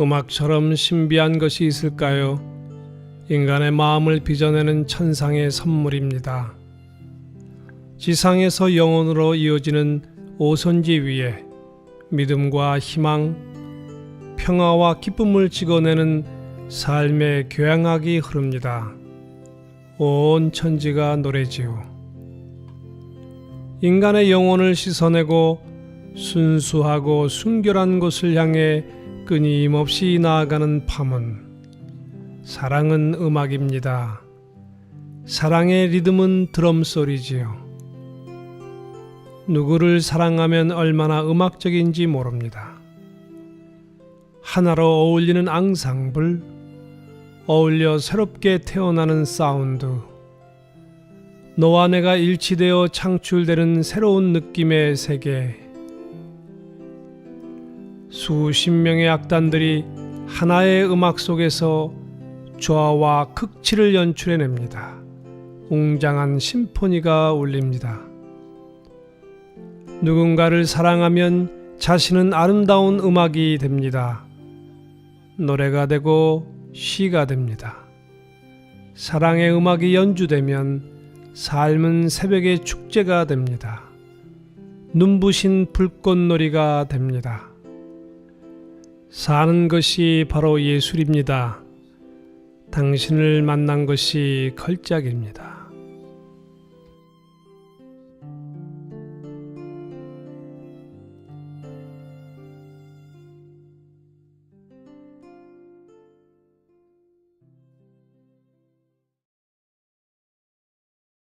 음악처럼 신비한 것이 있을까요? 인간의 마음을 빚어내는 천상의 선물입니다. 지상에서 영혼으로 이어지는 오선지 위에 믿음과 희망, 평화와 기쁨을 찍어내는 삶의 교양학이 흐릅니다. 온 천지가 노래지요. 인간의 영혼을 씻어내고 순수하고 순결한 곳을 향해 끊임없이 나아가는 파문. 사랑은 음악입니다. 사랑의 리듬은 드럼 소리지요. 누구를 사랑하면 얼마나 음악적인지 모릅니다. 하나로 어울리는 앙상블, 어울려 새롭게 태어나는 사운드, 너와 내가 일치되어 창출되는 새로운 느낌의 세계, 수십 명의 악단들이 하나의 음악 속에서 조화와 극치를 연출해냅니다. 웅장한 심포니가 울립니다. 누군가를 사랑하면 자신은 아름다운 음악이 됩니다. 노래가 되고 시가 됩니다. 사랑의 음악이 연주되면 삶은 새벽의 축제가 됩니다. 눈부신 불꽃놀이가 됩니다. 사는 것이 바로 예술입니다. 당신을 만난 것이 걸작입니다.